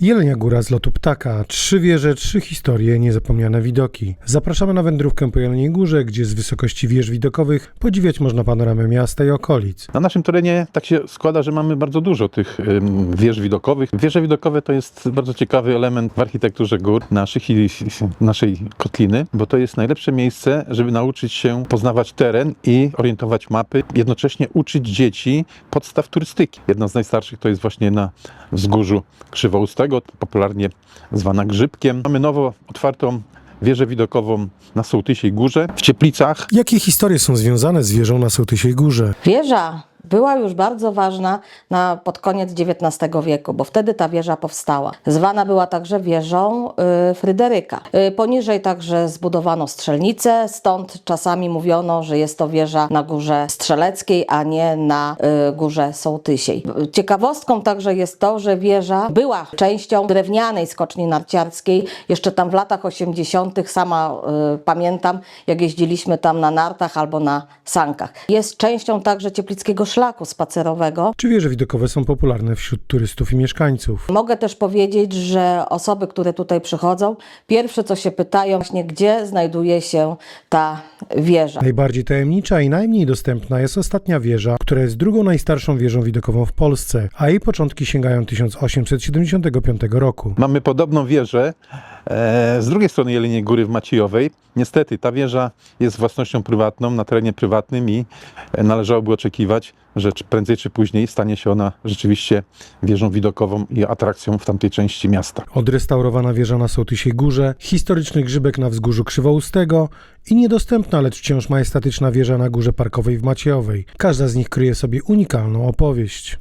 Jelenia Góra z lotu ptaka. Trzy wieże, trzy historie, niezapomniane widoki. Zapraszamy na wędrówkę po Jeleniej Górze, gdzie z wysokości wież widokowych podziwiać można panoramę miasta i okolic. Na naszym terenie tak się składa, że mamy bardzo dużo tych ym, wież widokowych. Wieże widokowe to jest bardzo ciekawy element w architekturze gór naszych i naszej kotliny, bo to jest najlepsze miejsce, żeby nauczyć się poznawać teren i orientować mapy, jednocześnie uczyć dzieci podstaw turystyki. Jedna z najstarszych to jest właśnie na wzgórzu Popularnie zwana Grzybkiem. Mamy nowo otwartą wieżę widokową na Sołtysiej Górze w Cieplicach. Jakie historie są związane z wieżą na Sołtysiej Górze? Wieża była już bardzo ważna na, pod koniec XIX wieku, bo wtedy ta wieża powstała. Zwana była także wieżą y, Fryderyka. Y, poniżej także zbudowano strzelnicę, stąd czasami mówiono, że jest to wieża na górze Strzeleckiej, a nie na y, górze Sołtysiej. Ciekawostką także jest to, że wieża była częścią drewnianej skoczni narciarskiej. Jeszcze tam w latach 80. sama y, pamiętam, jak jeździliśmy tam na nartach albo na sankach. Jest częścią także cieplickiego szlaku spacerowego. Czy wieże widokowe są popularne wśród turystów i mieszkańców? Mogę też powiedzieć, że osoby, które tutaj przychodzą, pierwsze co się pytają, właśnie gdzie znajduje się ta wieża. Najbardziej tajemnicza i najmniej dostępna jest ostatnia wieża, która jest drugą najstarszą wieżą widokową w Polsce, a jej początki sięgają 1875 roku. Mamy podobną wieżę z drugiej strony Jeleniej Góry w Maciejowej. Niestety ta wieża jest własnością prywatną, na terenie prywatnym i e, należałoby oczekiwać, że prędzej czy później stanie się ona rzeczywiście wieżą widokową i atrakcją w tamtej części miasta. Odrestaurowana wieża na Sołtysiej Górze, historyczny grzybek na wzgórzu Krzywoustego i niedostępna, lecz wciąż majestatyczna wieża na Górze Parkowej w Maciejowej. Każda z nich kryje sobie unikalną opowieść.